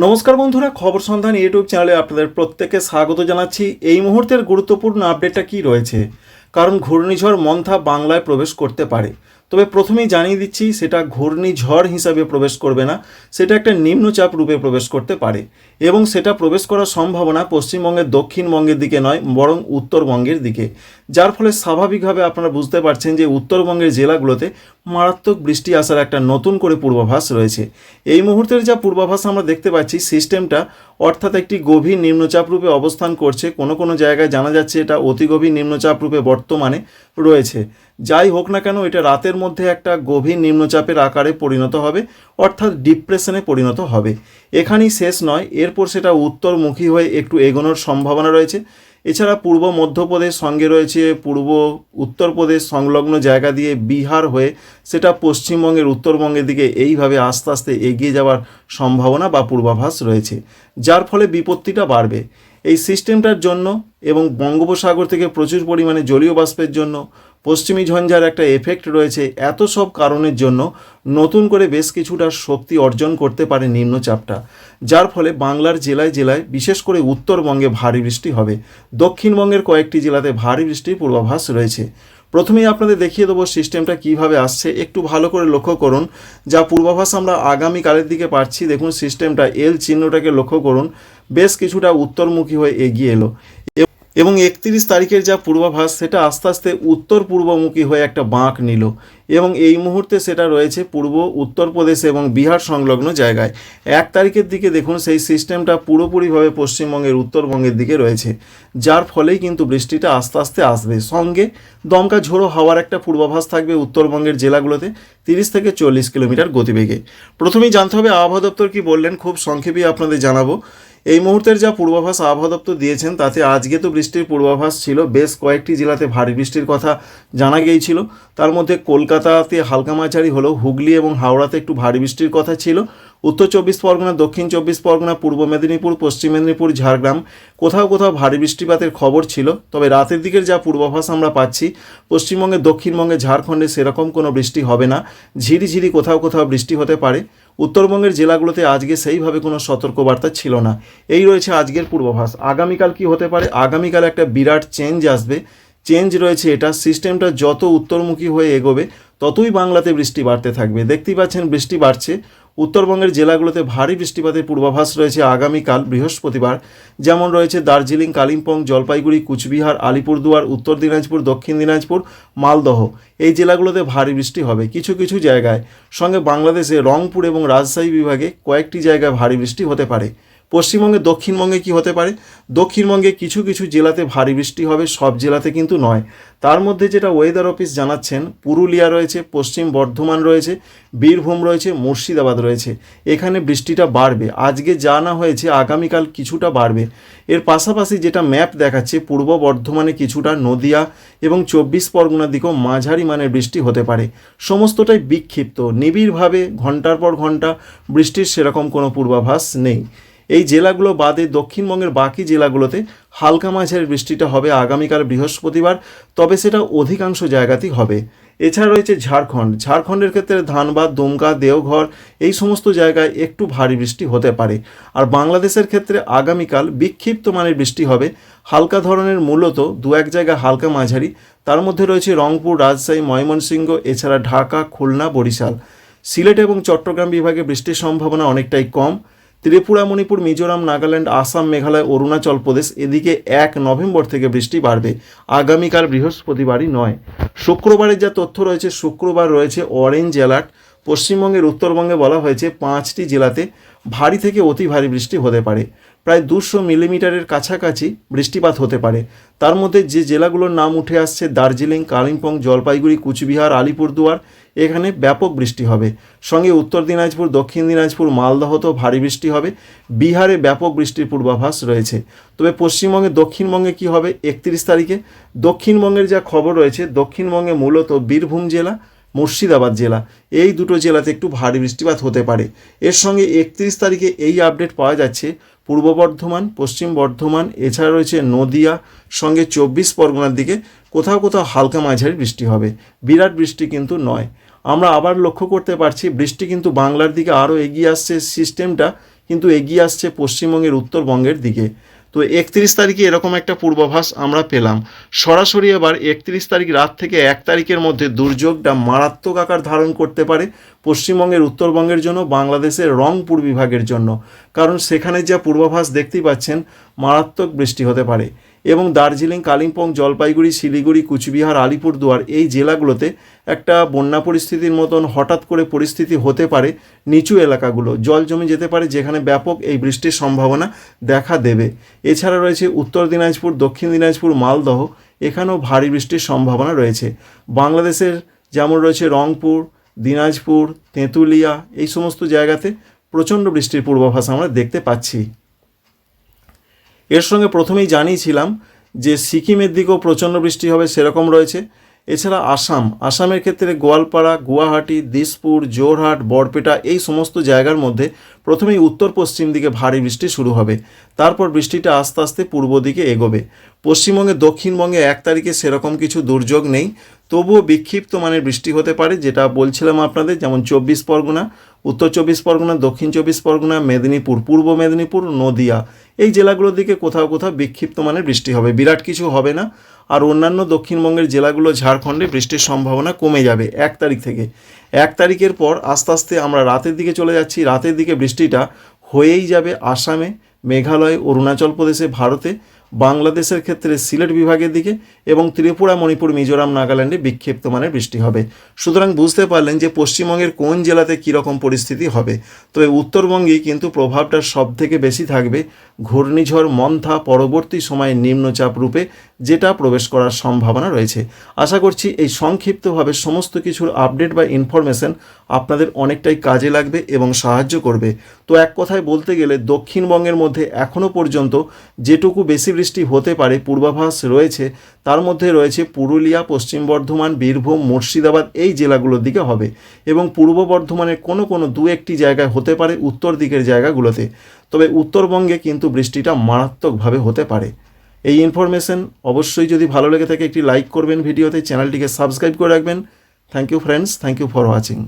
নমস্কার বন্ধুরা, খবর সন্ধান ইউটিউব চ্যানেলে আপনাদের প্রত্যেককে স্বাগত জানাচ্ছি। এই মুহূর্তের গুরুত্বপূর্ণ আপডেটটা কি রয়েছে? কারণ ঘূর্ণিঝড় মন্থা বাংলায় প্রবেশ করতে পারে। তবে প্রথমেই জানিয়ে দিচ্ছি, সেটা ঘূর্ণিঝড় হিসাবে প্রবেশ করবে না, সেটা একটা নিম্নচাপ রূপে প্রবেশ করতে পারে। এবং সেটা প্রবেশ করার সম্ভাবনা পশ্চিমবঙ্গের দক্ষিণবঙ্গের দিকে নয়, বরং উত্তরবঙ্গের দিকে। যার ফলে স্বাভাবিকভাবে আপনারা বুঝতে পারছেন যে উত্তরবঙ্গের জেলাগুলোতে মারাত্মক বৃষ্টি আসার একটা নতুন করে পূর্বাভাস রয়েছে। এই মুহূর্তের যা পূর্বাভাস আমরা দেখতে পাচ্ছি, সিস্টেমটা অর্থাৎ একটি গভীর নিম্নচাপ রূপে অবস্থান করছে। কোনো কোনো জায়গায় জানা যাচ্ছে এটা অতি গভীর নিম্নচাপ রূপে বর্তমানে রয়েছে। যাই হোক না কেন, এটা রাতের মধ্যে একটা গভীর নিম্নচাপের আকারে পরিণত হবে, অর্থাৎ ডিপ্রেশনে পরিণত হবে। এখানেই শেষ নয়, এরপর সেটা উত্তরমুখী হয়ে একটু এগোনোর সম্ভাবনা রয়েছে। এছাড়া পূর্ব মধ্যপ্রদেশ সঙ্গে রয়েছে পূর্ব উত্তরপ্রদেশ সংলগ্ন জায়গা দিয়ে বিহার হয়ে সেটা পশ্চিমবঙ্গের উত্তরবঙ্গের দিকে এইভাবে আস্তে আস্তে এগিয়ে যাওয়ার সম্ভাবনা বা পূর্বাভাস রয়েছে। যার ফলে বিপত্তিটা বাড়বে। এই সিস্টেমটার জন্য এবং বঙ্গোপসাগর থেকে প্রচুর পরিমাণে জলীয় বাষ্পের জন্য পশ্চিমী ঝঞ্ঝার একটা এফেক্ট রয়েছে এত সব কারণের জন্য নতুন করে বেশ কিছুটা শক্তি অর্জন করতে পারে নিম্নচাপটা। যার ফলে বাংলার জেলায় জেলায়, বিশেষ করে উত্তরবঙ্গে ভারী বৃষ্টি হবে। দক্ষিণবঙ্গের কয়েকটি জেলাতে ভারী বৃষ্টির পূর্বাভাস রয়েছে। প্রথমেই আপনাদের দেখিয়ে দেবো সিস্টেমটা কীভাবে আসছে। একটু ভালো করে লক্ষ্য করুন। যা পূর্বাভাস আমরা আগামীকালের দিকে পাচ্ছি, দেখুন সিস্টেমটা এল চিহ্নটাকে লক্ষ্য করুন। বেশ কিছুটা উত্তরমুখী হয়ে এগিয়ে এলো। এবং একত্রিশ তারিখের যা পূর্বাভাস, সেটা আস্তে আস্তে উত্তর পূর্বমুখী হয়ে একটা বাঁক নিল এবং এই মুহূর্তে সেটা রয়েছে পূর্ব উত্তরপ্রদেশ এবং বিহার সংলগ্ন জায়গায়। এক তারিখের দিকে দেখুন, সেই সিস্টেমটা পুরোপুরিভাবে পশ্চিমবঙ্গের উত্তরবঙ্গের দিকে রয়েছে, যার ফলেই কিন্তু বৃষ্টিটা আস্তে আস্তে আসবে। সঙ্গে দমকা ঝোড়ো হাওয়ার একটা পূর্বাভাস থাকবে উত্তরবঙ্গের জেলাগুলোতে, তিরিশ থেকে চল্লিশ কিলোমিটার গতিবেগে। প্রথমেই জানতে হবে, আবহাওয়া দপ্তর কি বললেন? খুব সংক্ষেপেই আপনাদের জানাব। এই মুহূর্তের যা পূর্বাভাস আবহাওয়া দপ্তর দিয়েছেন, তাতে আজকে তো বৃষ্টির পূর্বাভাস ছিল, বেশ কয়েকটি জেলাতে ভারী বৃষ্টির কথা জানা গিয়েছিল। তার মধ্যে কলকাতাতে হালকা মাঝারি হলেও হুগলি এবং হাওড়াতে একটু ভারী বৃষ্টির কথা ছিল। উত্তর চব্বিশ পরগনা, দক্ষিণ চব্বিশ পরগনা, পূর্ব মেদিনীপুর, পশ্চিম মেদিনীপুর, ঝাড়গ্রাম। কোথাও কোথাও ভারী বৃষ্টিপাতের খবর ছিল, তবে রাতের দিকের যা পূর্বাভাস আমরা পাচ্ছি, পশ্চিমবঙ্গে, দক্ষিণবঙ্গে, ঝাড়খণ্ডে সেরকম কোনো বৃষ্টি হবে না। ঝিরিঝিরি কোথাও কোথাও বৃষ্টি হতে পারে। উত্তরবঙ্গের জেলাগুলোতে আজকে সেইভাবে কোনো সতর্কবার্তা ছিল না। এই রয়েছে আজকের পূর্বাভাস। আগামীকাল কি হতে পারে? আগামীকাল একটা বিরাট চেঞ্জ আসবে। চেঞ্জ রয়েছে এটা। সিস্টেমটা যত উত্তরমুখী হয়ে এগোবে ততই বাংলাতে বৃষ্টি বাড়তে থাকবে। দেখতেই পাচ্ছেন বৃষ্টি বাড়ছে। উত্তরবঙ্গের জেলাগুলোতে ভারী বৃষ্টিপাতের পূর্বাভাস রয়েছে আগামীকাল বৃহস্পতিবার। যেমন রয়েছে দার্জিলিং, কালিম্পং, জলপাইগুড়ি, কুচবিহার, আলিপুরদুয়ার, উত্তর দিনাজপুর, দক্ষিণ দিনাজপুর, মালদহ। এই জেলাগুলোতে ভারী বৃষ্টি হবে কিছু কিছু জায়গায়। সঙ্গে বাংলাদেশে রংপুর এবং রাজশাহী বিভাগে কয়েকটি জায়গায় ভারী বৃষ্টি হতে পারে। পশ্চিমবঙ্গে, দক্ষিণবঙ্গে কি হতে পারে? দক্ষিণবঙ্গে কিছু কিছু জেলাতে ভারী বৃষ্টি হবে, সব জেলাতে কিন্তু নয়। তার মধ্যে যেটা ওয়েদার অফিস জানাচ্ছেন, পুরুলিয়া রয়েছে, পশ্চিম বর্ধমান রয়েছে, বীরভূম রয়েছে, মুর্শিদাবাদ রয়েছে। এখানে বৃষ্টিটা বাড়বে। আজকে জানা হয়েছে, আগামীকাল কিছুটা বাড়বে। এর পাশাপাশি যেটা ম্যাপ দেখাচ্ছে, পূর্ব বর্ধমানে কিছুটা নদিয়া এবং চব্বিশ পরগনার দিকেও মাঝারি মানের বৃষ্টি হতে পারে। সমস্তটাই বিক্ষিপ্ত। নিবিড়ভাবে ঘণ্টার পর ঘণ্টা বৃষ্টির সেরকম কোনো পূর্বাভাস নেই। এই জেলাগুলো বাদে দক্ষিণবঙ্গের বাকি জেলাগুলোতে হালকা মাঝারি বৃষ্টিটা হবে আগামীকাল বৃহস্পতিবার, তবে সেটা অধিকাংশ জায়গাতেই হবে। এছাড়া রয়েছে ঝাড়খণ্ড। ঝাড়খণ্ডের ক্ষেত্রে ধানবাদ, দুমকা, দেওঘর এই সমস্ত জায়গায় একটু ভারী বৃষ্টি হতে পারে। আর বাংলাদেশের ক্ষেত্রে আগামীকাল বিক্ষিপ্ত মানের বৃষ্টি হবে। হালকা ধরনের মূলত দু এক জায়গায় হালকা মাঝারি। তার মধ্যে রয়েছে রংপুর, রাজশাহী, ময়মনসিংহ, এছাড়া ঢাকা, খুলনা, বরিশাল। সিলেট এবং চট্টগ্রাম বিভাগে বৃষ্টির সম্ভাবনা অনেকটাই কম। ত্রিপুরা, মণিপুর, মিজোরাম, নাগাল্যান্ড, আসাম, মেঘালয়, অরুণাচল প্রদেশ এদিকে এক নভেম্বর থেকে বৃষ্টি বাড়বে। আগামীকাল বৃহস্পতিবারই নয়। শুক্রবারের যা তথ্য রয়েছে, শুক্রবার রয়েছে অরেঞ্জ অ্যালার্ট। পশ্চিমবঙ্গের উত্তরবঙ্গে বলা হয়েছে, পাঁচটি জেলাতে ভারী থেকে অতি ভারী বৃষ্টি হতে পারে। প্রায় দুশো মিলিমিটারের কাছাকাছি বৃষ্টিপাত হতে পারে। তার মধ্যে যে জেলাগুলোর নাম উঠে আসছে দার্জিলিং, কালিম্পং, জলপাইগুড়ি, কুচবিহার, আলিপুরদুয়ার, এখানে ব্যাপক বৃষ্টি হবে। সঙ্গে উত্তর দিনাজপুর, দক্ষিণ দিনাজপুর, মালদহতেও ভারী বৃষ্টি হবে। বিহারে ব্যাপক বৃষ্টির পূর্বাভাস রয়েছে। তবে পশ্চিমবঙ্গে, দক্ষিণবঙ্গে কি হবে একত্রিশ তারিখে? দক্ষিণবঙ্গের যা খবর রয়েছে, দক্ষিণবঙ্গে মূলত বীরভূম জেলা মুর্শিদাবাদ জেলা। এই দুটো জেলাতে একটু ভারী বৃষ্টিপাত হতে পারে। এর সঙ্গে একত্রিশ তারিখে এই আপডেট পাওয়া যাচ্ছে। পূর্ব বর্ধমান, পশ্চিম বর্ধমান, এছাড়া রয়েছে নদিয়া, সঙ্গে চব্বিশ পরগনার দিকে কোথাও কোথাও হালকা মাঝারি বৃষ্টি হবে। বিরাট বৃষ্টি কিন্তু নয়। আমরা আবার লক্ষ্য করতে পারছি, বৃষ্টি কিন্তু বাংলার দিকে আরও এগিয়ে আসছে সিস্টেমটা কিন্তু এগিয়ে আসছে পশ্চিমবঙ্গের উত্তরবঙ্গের দিকে। তো একত্রিশ তারিখে এরকম একটা পূর্বাভাস আমরা পেলাম। সরাসরি এবার একত্রিশ তারিখ রাত থেকে এক তারিখের মধ্যে দুর্যোগটা মারাত্মক আকার ধারণ করতে পারে পশ্চিমবঙ্গের, উত্তরবঙ্গের জন্য, বাংলাদেশের, রংপুর বিভাগের জন্য। কারণ সেখানে যা পূর্বাভাস দেখতেই পাচ্ছেন, মারাত্মক বৃষ্টি হতে পারে। এবং দার্জিলিং, কালিম্পং, জলপাইগুড়ি, শিলিগুড়ি, কুচবিহার, আলিপুরদুয়ার এই জেলাগুলোতে একটা বন্যা পরিস্থিতির মতন হঠাৎ করে পরিস্থিতি হতে পারে নিচু এলাকাগুলো। জল জমে যেতে পারে যেখানে ব্যাপক এই বৃষ্টির সম্ভাবনা দেখা দেবে। এছাড়া রয়েছে উত্তর দিনাজপুর, দক্ষিণ দিনাজপুর, মালদহ। এখানেও ভারী বৃষ্টির সম্ভাবনা রয়েছে। বাংলাদেশের যেমন রয়েছে রংপুর, দিনাজপুর, তেঁতুলিয়া এই সমস্ত জায়গাতে প্রচণ্ড বৃষ্টির পূর্বাভাস আমরা দেখতে পাচ্ছি। এর সঙ্গে প্রথমেই জানিয়েছিলাম যে সিকিমের দিকেও প্রচণ্ড বৃষ্টি হবে সেরকম রয়েছে। এছাড়া আসাম, আসামের ক্ষেত্রে গোয়ালপাড়া, গুয়াহাটি, দিসপুর জোরহাট বরপেটা এই সমস্ত জায়গার মধ্যে প্রথমেই উত্তর পশ্চিম দিকে ভারী বৃষ্টি শুরু হবে। তারপর বৃষ্টিটা আস্তে আস্তে পূর্ব দিকে এগোবে। পশ্চিমবঙ্গে, দক্ষিণবঙ্গে এক তারিখে সেরকম কিছু দুর্যোগ নেই। তবুও বিক্ষিপ্ত মানের বৃষ্টি হতে পারে, যেটা বলছিলাম আপনাদের, যেমন চব্বিশ পরগনা, উত্তর চব্বিশ পরগনা, দক্ষিণ চব্বিশ পরগনা, মেদিনীপুর, পূর্ব মেদিনীপুর, নদিয়া। এই জেলাগুলোর দিকে কোথাও কোথাও বিক্ষিপ্ত মানের বৃষ্টি হবে। বিরাট কিছু হবে না। আর অন্যান্য দক্ষিণবঙ্গের জেলাগুলো, ঝাড়খণ্ডে বৃষ্টির সম্ভাবনা কমে যাবে এক তারিখ থেকে। এক তারিখের পর আস্তে আস্তে আমরা রাতের দিকে চলে যাচ্ছি। রাতের দিকে বৃষ্টিটা হয়েই যাবে আসামে, মেঘালয়, অরুণাচল প্রদেশে, ভারতে। বাংলাদেশের ক্ষেত্রে সিলেট বিভাগের দিকে এবং ত্রিপুরা, মণিপুর, মিজোরাম, নাগাল্যান্ডে বিক্ষিপ্ত মানের বৃষ্টি হবে। সুতরাং বুঝতে পারলেন যে পশ্চিমবঙ্গের কোন জেলাতে কীরকম পরিস্থিতি হবে। তবে উত্তরবঙ্গে কিন্তু প্রভাবটা সব থেকে বেশি থাকবে ঘূর্ণিঝড় মন্থা পরবর্তী সময়ে নিম্নচাপ রূপে, যেটা প্রবেশ করার সম্ভাবনা রয়েছে। আশা করছি এই সংক্ষিপ্তভাবে সমস্ত কিছুর আপডেট বা ইনফরমেশন আপনাদের অনেকটাই কাজে লাগবে এবং সাহায্য করবে। তো এক কথায় বলতে গেলে দক্ষিণবঙ্গের মধ্যে এখনও পর্যন্ত যেটুকু বেশি বৃষ্টি হতে পারে পূর্বাভাস রয়েছে, তার মধ্যে রয়েছে পুরুলিয়া, পশ্চিম বর্ধমান, বীরভূম, মুর্শিদাবাদ এই জেলাগুলোর দিকে হবে এবং পূর্ব বর্ধমানের কোনো কোনো দু একটি জায়গায় হতে পারে উত্তর দিকের জায়গাগুলোতে। তবে উত্তরবঙ্গে কিন্তু বৃষ্টিটা মারাত্মকভাবে হতে পারে। এই ইনফরমেশন অবশ্যই যদি ভালো লেগে থাকে একটি লাইক করবেন ভিডিওতে, চ্যানেলটিকে সাবস্ক্রাইব করে রাখবেন। Thank you friends thank you for watching